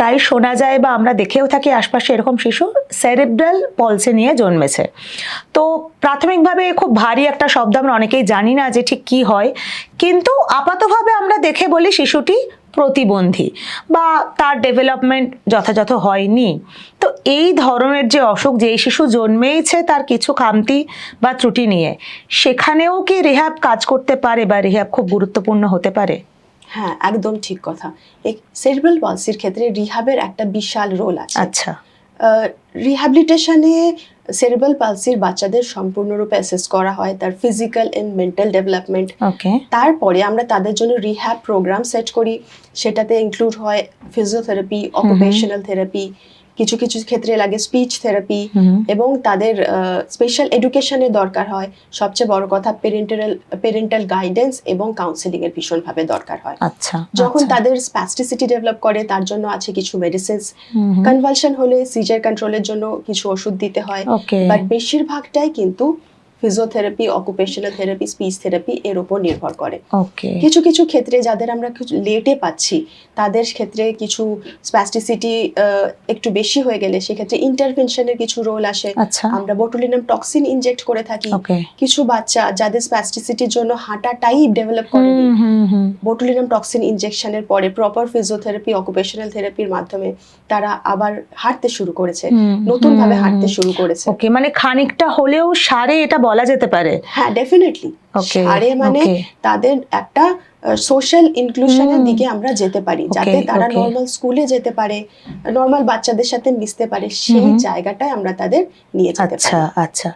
প্রায় শোনা যায় বা আমরা দেখেও থাকি আশপাশে এরকম শিশু সেরেব্রাল পলসে নিয়ে জন্মেছে। তো প্রাথমিকভাবে খুব ভারী একটা শব্দ আমরা অনেকেই জানি না যে ঠিক কি হয়। কিন্তু আপাতভাবে আমরা দেখে বলি শিশুটি প্রতিবন্ধী বা তার ডেভেলপমেন্ট যথাযথ হয়নি। তো এই ধরনের যে অসুখ যেই শিশু জন্মেইছে তার কিছু খামতি বা ত্রুটি নিয়ে, সেখানেও কি রেহাব কাজ করতে পারে বা রেহাব খুব গুরুত্বপূর্ণ হতে পারে? হ্যাঁ একদম ঠিক কথা। এই সেরিব্রাল পলসির ক্ষেত্রে রিহাবের একটা বিশাল রোল আছে। আচ্ছা। রিহ্যাবিলিটেশনে সেরিব্রাল পালসির বাচ্চাদের সম্পূর্ণরূপে অ্যাসেস করা হয় তার ফিজিক্যাল এন্ড মেন্টাল ডেভেলপমেন্ট তারপরে আমরা তাদের জন্য রিহ্যাব প্রোগ্রাম সেট করি। সেটাতে ইনক্লুড হয় ফিজিওথেরাপি অকুপেশনাল থেরাপি কিছু কিছু ক্ষেত্রে লাগে স্পিচ থেরাপি এবং তাদের স্পেশাল এডুকেশনের দরকার হয়। সবচেয়ে বড় কথা পেরেন্টাল পেরেন্টাল গাইডেন্স এবং কাউন্সেলিং এর ভীষণভাবে দরকার হয়। আচ্ছা যখন আচ্ছা। তাদের স্প্যাস্টিসিটি ডেভেলপ করে তার জন্য আছে কিছু মেডিসিনস। কনভালশন হলে সিজার কন্ট্রোলের জন্য কিছু ওষুধ দিতে হয়। বাট বেশিরভাগটাই কিন্তু physiotherapy occupational therapy speech therapy এর উপর নির্ভর করে। কিছু কিছু ক্ষেত্রে যাদের আমরা কিছু লেটে পাচ্ছি তাদের ক্ষেত্রে কিছু স্প্যাস্টিসিটি একটু বেশি হয়ে গেলে সেক্ষেত্রে ইন্টারভেনশনের কিছু রোল আসে। আচ্ছা। আমরা বোটুলিনাম টক্সিন ইনজেক্ট করে থাকি। কিছু বাচ্চা যাদের স্প্যাস্টিসিটির জন্য হাঁটাটাই ডেভেলপ করে বোটুলিনাম টক্সিন ইনজেকশনের পরে প্রপার ফিজিওথেরাপি অকুপেশনাল থেরাপির মাধ্যমে তারা আবার হাঁটতে শুরু করেছে। নতুন ভাবে হাঁটতে শুরু করেছে। ওকে মানে খানিকটা হলেও সারে এটা বলা যেতে পারে। হ্যাঁ ডেফিনেটলি সারে আরে মানে তাদের একটা সোশ্যাল ইনক্লুশনের। দিকে আমরা যেতে পারি যাতে তারা নর্মাল স্কুলে যেতে পারে নর্মাল বাচ্চাদের সাথে মিশতে পারে সেই জায়গাটাই জায়গাটায় আমরা তাদের নিয়ে যেতে পারি। আচ্ছা আচ্ছা।